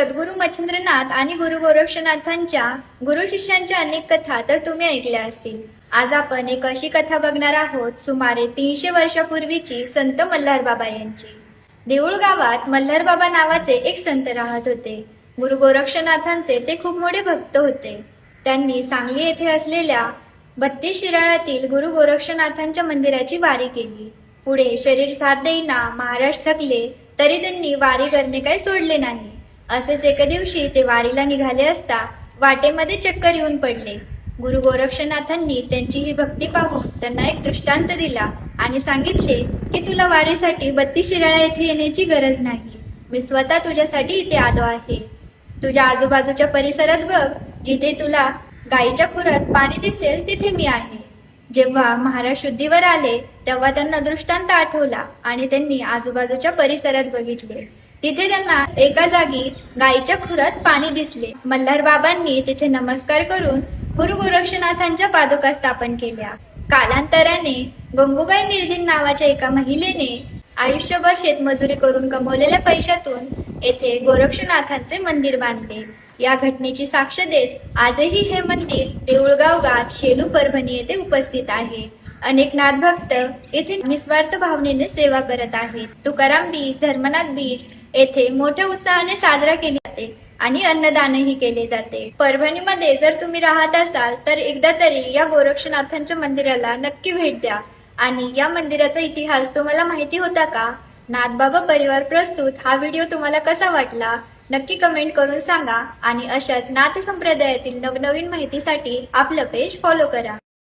सद्गुरू मच्छिंद्रनाथ आणि गुरु गोरक्षनाथांच्या गुरु शिष्यांच्या अनेक कथा तर तुम्ही ऐकल्या असतील. आज आपण एक अशी कथा बघणार आहोत सुमारे तीनशे वर्षापूर्वीची संत मल्हार बाबा यांची. देऊळ गावात मल्हार बाबा नावाचे एक संत राहत होते. गुरु गोरक्षनाथांचे ते खूप मोठे भक्त होते. त्यांनी सांगली येथे असलेल्या बत्तीस शिराळातील गुरु गोरक्षनाथांच्या मंदिराची वारी केली. पुढे शरीर साथ देईना महाराज थकले तरी त्यांनी वारी करणे काही सोडले नाही. असेच एके दिवशी ते वारीला निघाले असता वाटेमध्ये चक्कर येऊन पडले. गुरु गोरक्षनाथांनी त्यांची ही भक्ती पाहून त्यांना एक दृष्टांत दिला आणि सांगितले की तुला वारीसाठी बत्तीस शिराळा येथे येण्याची गरज नाही. मी स्वतः तुझ्यासाठी इथे आलो आहे. तुझ्या आजूबाजूच्या परिसरात बघ जिथे तुला गाईच्या खुरात पाणी दिसेल तिथे मी आहे. जेव्हा महाराज शुद्धीवर आले तेव्हा त्यांना दृष्टांत आठवला आणि त्यांनी आजूबाजूच्या परिसरात बघितले. तिथे त्यांना एका जागी गायीच्या खुरात पाणी दिसले. मल्हार बाबांनी तिथे नमस्कार करून गुरु गोरक्षनाथांच्या पादुका स्थापन केल्या. कालांतराने गंगूबाई निर्धीन नावाच्या एका महिलेने आयुष्यभर शेतमजुरी करून कमवलेल्या पैशातून येथे गोरक्षनाथांचे मंदिर बांधले. या घटनेची साक्ष देत आजही हे मंदिर देऊळगाव गात शेलू परभणी येथे उपस्थित आहे. अनेक नाथभक्त येथे निस्वार्थ भावनेने सेवा करत आहेत. तुकाराम बीच धर्मनाथ बीच येथे मोठ्या उत्साहाने साजरा केली जाते आणि अन्नदानही केले जाते. परभणीमध्ये जर तुम्ही राहत असाल तर एकदा तरी या गोरक्षनाथांच्या मंदिराला नक्की भेट द्या. आणि या मंदिराचा इतिहास तुम्हाला माहिती होता का? नाथबाबा परिवार प्रस्तुत हा व्हिडिओ तुम्हाला कसा वाटला? नक्की कमेंट करून सांगा आणि अशाच नाथ संप्रदायातील नवनवीन माहितीसाठी आपलं पेज फॉलो करा.